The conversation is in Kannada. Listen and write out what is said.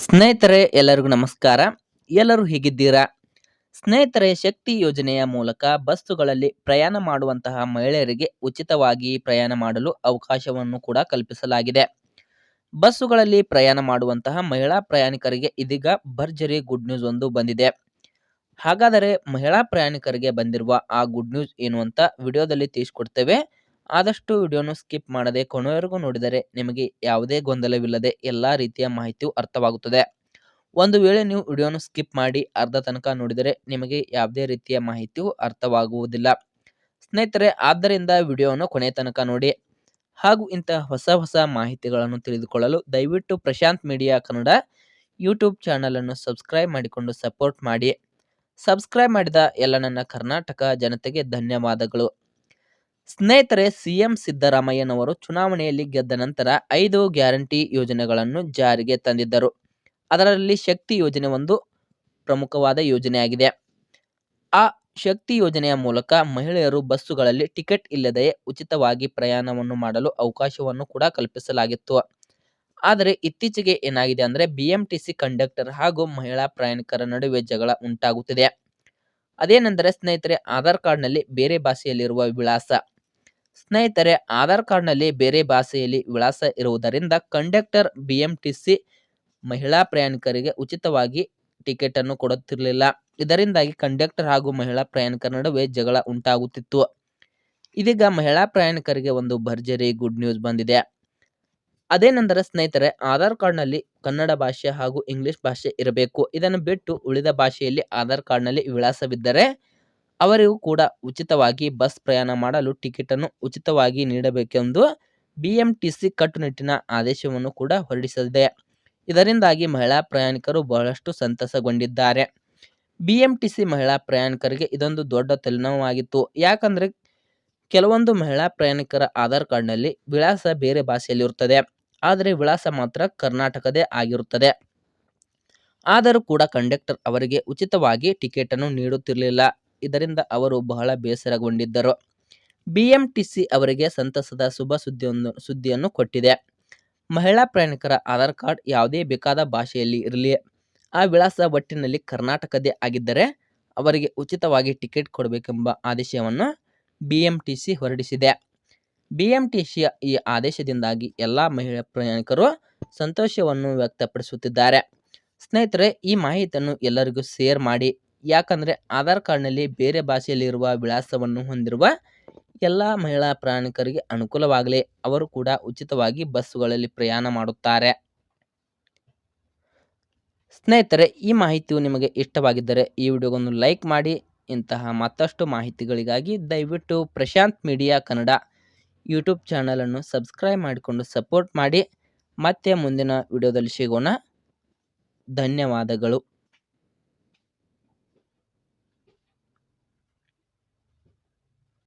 ಸ್ನೇಹಿತರೆ, ಎಲ್ಲರಿಗೂ ನಮಸ್ಕಾರ. ಎಲ್ಲರೂ ಹೇಗಿದ್ದೀರಾ? ಸ್ನೇಹಿತರೆ, ಶಕ್ತಿ ಯೋಜನೆಯ ಮೂಲಕ ಬಸ್ಸುಗಳಲ್ಲಿ ಪ್ರಯಾಣ ಮಾಡುವಂತಹ ಮಹಿಳೆಯರಿಗೆ ಉಚಿತವಾಗಿ ಪ್ರಯಾಣ ಮಾಡಲು ಅವಕಾಶವನ್ನು ಕೂಡ ಕಲ್ಪಿಸಲಾಗಿದೆ. ಬಸ್ಸುಗಳಲ್ಲಿ ಪ್ರಯಾಣ ಮಾಡುವಂತಹ ಮಹಿಳಾ ಪ್ರಯಾಣಿಕರಿಗೆ ಇದೀಗ ಭರ್ಜರಿ ಗುಡ್ ನ್ಯೂಸ್ ಒಂದು ಬಂದಿದೆ. ಹಾಗಾದರೆ ಮಹಿಳಾ ಪ್ರಯಾಣಿಕರಿಗೆ ಬಂದಿರುವ ಆ ಗುಡ್ ನ್ಯೂಸ್ ಏನು ಅಂತ ವಿಡಿಯೋದಲ್ಲಿ ತಿಳಿಸ್ಕೊಡ್ತೇವೆ. ಆದಷ್ಟು ವಿಡಿಯೋನು ಸ್ಕಿಪ್ ಮಾಡದೆ ಕೊನೆಯವರೆಗೂ ನೋಡಿದರೆ ನಿಮಗೆ ಯಾವುದೇ ಗೊಂದಲವಿಲ್ಲದೆ ಎಲ್ಲ ರೀತಿಯ ಮಾಹಿತಿಯು ಅರ್ಥವಾಗುತ್ತದೆ. ಒಂದು ವೇಳೆ ನೀವು ವಿಡಿಯೋನು ಸ್ಕಿಪ್ ಮಾಡಿ ಅರ್ಧ ತನಕ ನೋಡಿದರೆ ನಿಮಗೆ ಯಾವುದೇ ರೀತಿಯ ಮಾಹಿತಿಯು ಅರ್ಥವಾಗುವುದಿಲ್ಲ. ಸ್ನೇಹಿತರೆ, ಆದ್ದರಿಂದ ವಿಡಿಯೋವನ್ನು ಕೊನೆ ತನಕ ನೋಡಿ. ಹಾಗೂ ಇಂತಹ ಹೊಸ ಹೊಸ ಮಾಹಿತಿಗಳನ್ನು ತಿಳಿದುಕೊಳ್ಳಲು ದಯವಿಟ್ಟು ಪ್ರಶಾಂತ್ ಮೀಡಿಯಾ ಕನ್ನಡ ಯೂಟ್ಯೂಬ್ ಚಾನಲನ್ನು ಸಬ್ಸ್ಕ್ರೈಬ್ ಮಾಡಿಕೊಂಡು ಸಪೋರ್ಟ್ ಮಾಡಿ. ಸಬ್ಸ್ಕ್ರೈಬ್ ಮಾಡಿದ ಎಲ್ಲ ನನ್ನ ಕರ್ನಾಟಕ ಜನತೆಗೆ ಧನ್ಯವಾದಗಳು. ಸ್ನೇಹಿತರೆ, ಸಿಎಂ ಸಿದ್ದರಾಮಯ್ಯನವರು ಚುನಾವಣೆಯಲ್ಲಿ ಗೆದ್ದ ನಂತರ ಐದು ಗ್ಯಾರಂಟಿ ಯೋಜನೆಗಳನ್ನು ಜಾರಿಗೆ ತಂದಿದ್ದರು. ಅದರಲ್ಲಿ ಶಕ್ತಿ ಯೋಜನೆ ಒಂದು ಪ್ರಮುಖವಾದ ಯೋಜನೆಯಾಗಿದೆ. ಆ ಶಕ್ತಿ ಯೋಜನೆಯ ಮೂಲಕ ಮಹಿಳೆಯರು ಬಸ್ಸುಗಳಲ್ಲಿ ಟಿಕೆಟ್ ಇಲ್ಲದೆಯೇ ಉಚಿತವಾಗಿ ಪ್ರಯಾಣವನ್ನು ಮಾಡಲು ಅವಕಾಶವನ್ನು ಕೂಡ ಕಲ್ಪಿಸಲಾಗಿತ್ತು. ಆದರೆ ಇತ್ತೀಚೆಗೆ ಏನಾಗಿದೆ ಅಂದರೆ B M T C conductor ಹಾಗೂ ಮಹಿಳಾ ಪ್ರಯಾಣಿಕರ ನಡುವೆ ಜಗಳ ಉಂಟಾಗುತ್ತಿದೆ. ಅದೇನೆಂದರೆ ಸ್ನೇಹಿತರೆ, ಆಧಾರ್ ಕಾರ್ಡ್ನಲ್ಲಿ ಬೇರೆ ಭಾಷೆಯಲ್ಲಿರುವ ವಿಳಾಸ. ಸ್ನೇಹಿತರೆ, ಆಧಾರ್ ಕಾರ್ಡ್ನಲ್ಲಿ ಬೇರೆ ಭಾಷೆಯಲ್ಲಿ ವಿಳಾಸ ಇರುವುದರಿಂದ conductor B M T C ಮಹಿಳಾ ಪ್ರಯಾಣಿಕರಿಗೆ ಉಚಿತವಾಗಿ ಟಿಕೆಟ್ ಅನ್ನು ಕೊಡುತ್ತಿರಲಿಲ್ಲ. ಇದರಿಂದಾಗಿ ಕಂಡಕ್ಟರ್ ಹಾಗೂ ಮಹಿಳಾ ಪ್ರಯಾಣಿಕರ ನಡುವೆ ಜಗಳ ಉಂಟಾಗುತ್ತಿತ್ತು. ಇದೀಗ ಮಹಿಳಾ ಪ್ರಯಾಣಿಕರಿಗೆ ಒಂದು ಭರ್ಜರಿ ಗುಡ್ ನ್ಯೂಸ್ ಬಂದಿದೆ. ಅದೇನೆಂದರೆ ಸ್ನೇಹಿತರೆ, ಆಧಾರ್ ಕಾರ್ಡ್ನಲ್ಲಿ ಕನ್ನಡ ಭಾಷೆ ಹಾಗೂ ಇಂಗ್ಲಿಷ್ ಭಾಷೆ ಇರಬೇಕು. ಇದನ್ನು ಬಿಟ್ಟು ಉಳಿದ ಭಾಷೆಯಲ್ಲಿ ಆಧಾರ್ ಕಾರ್ಡ್ನಲ್ಲಿ ವಿಳಾಸವಿದ್ದರೆ ಅವರಿಗೂ ಕೂಡ ಉಚಿತವಾಗಿ ಬಸ್ ಪ್ರಯಾಣ ಮಾಡಲು ಟಿಕೆಟ್ ಅನ್ನು ಉಚಿತವಾಗಿ ನೀಡಬೇಕೆಂದು ಬಿಎಂಟಿಸಿ ಕಟ್ಟುನಿಟ್ಟಿನ ಆದೇಶವನ್ನು ಕೂಡ ಹೊರಡಿಸಿದೆ ಇದರಿಂದಾಗಿ ಮಹಿಳಾ ಪ್ರಯಾಣಿಕರು ಬಹಳಷ್ಟು ಸಂತಸಗೊಂಡಿದ್ದಾರೆ. ಬಿಎಂಟಿಸಿ ಮಹಿಳಾ ಪ್ರಯಾಣಿಕರಿಗೆ ಇದೊಂದು ದೊಡ್ಡ ತಲೆನೋವಾಗಿತ್ತು ಯಾಕಂದ್ರೆ ಕೆಲವೊಂದು ಮಹಿಳಾ ಪ್ರಯಾಣಿಕರ ಆಧಾರ್ ಕಾರ್ಡ್ನಲ್ಲಿ ವಿಳಾಸ ಬೇರೆ ಭಾಷೆಯಲ್ಲಿರುತ್ತದೆ. ಆದರೆ ವಿಳಾಸ ಮಾತ್ರ ಕರ್ನಾಟಕದೇ ಆಗಿರುತ್ತದೆ. ಆದರೂ ಕೂಡ ಕಂಡಕ್ಟರ್ ಅವರಿಗೆ ಉಚಿತವಾಗಿ ಟಿಕೆಟ್ ಅನ್ನು ನೀಡುತ್ತಿರಲಿಲ್ಲ. ಇದರಿಂದ ಅವರು ಬಹಳ ಬೇಸರಗೊಂಡಿದ್ದರು. ಬಿಎಂಟಿಸಿ ಅವರಿಗೆ ಸಂತಸದ ಶುಭ ಸುದ್ದಿಯೊಂದು, ಸುದ್ದಿಯನ್ನು ಕೊಟ್ಟಿದೆ. ಮಹಿಳಾ ಪ್ರಯಾಣಿಕರ ಆಧಾರ್ ಕಾರ್ಡ್ ಯಾವುದೇ ಬೇಕಾದ ಭಾಷೆಯಲ್ಲಿ ಇರಲಿ. ಆ ವಿಳಾಸ ಒಟ್ಟಿನಲ್ಲಿ ಕರ್ನಾಟಕದೇ ಆಗಿದ್ದರೆ ಅವರಿಗೆ ಉಚಿತವಾಗಿ ಟಿಕೆಟ್ ಕೊಡಬೇಕೆಂಬ ಆದೇಶವನ್ನು ಬಿಎಂಟಿಸಿ ಹೊರಡಿಸಿದೆ. ಬಿಎಂಟಿಸಿಯ ಈ ಆದೇಶದಿಂದಾಗಿ ಎಲ್ಲ ಮಹಿಳಾ ಪ್ರಯಾಣಿಕರು ಸಂತೋಷವನ್ನು ವ್ಯಕ್ತಪಡಿಸುತ್ತಿದ್ದಾರೆ. ಸ್ನೇಹಿತರೆ, ಈ ಮಾಹಿತಿಯನ್ನು ಎಲ್ಲರಿಗೂ ಶೇರ್ ಮಾಡಿ. ಯಾಕಂದರೆ ಆಧಾರ್ ಕಾರ್ಡ್ನಲ್ಲಿ ಬೇರೆ ಭಾಷೆಯಲ್ಲಿರುವ ವಿಳಾಸವನ್ನು ಹೊಂದಿರುವ ಎಲ್ಲ ಮಹಿಳಾ ಪ್ರಯಾಣಿಕರಿಗೆ ಅನುಕೂಲವಾಗಲಿ. ಅವರು ಕೂಡ ಉಚಿತವಾಗಿ ಬಸ್ಸುಗಳಲ್ಲಿ ಪ್ರಯಾಣ ಮಾಡುತ್ತಾರೆ. ಸ್ನೇಹಿತರೆ, ಈ ಮಾಹಿತಿಯು ನಿಮಗೆ ಇಷ್ಟವಾಗಿದ್ದರೆ ಈ ವಿಡಿಯೋವನ್ನು ಲೈಕ್ ಮಾಡಿ. ಇಂತಹ ಮತ್ತಷ್ಟು ಮಾಹಿತಿಗಳಿಗಾಗಿ ದಯವಿಟ್ಟು ಪ್ರಶಾಂತ್ ಮೀಡಿಯಾ ಕನ್ನಡ ಯೂಟ್ಯೂಬ್ ಚಾನಲನ್ನು ಸಬ್ಸ್ಕ್ರೈಬ್ ಮಾಡಿಕೊಂಡು ಸಪೋರ್ಟ್ ಮಾಡಿ. ಮತ್ತೆ ಮುಂದಿನ ವಿಡಿಯೋದಲ್ಲಿ ಸಿಗೋಣ. ಧನ್ಯವಾದಗಳು.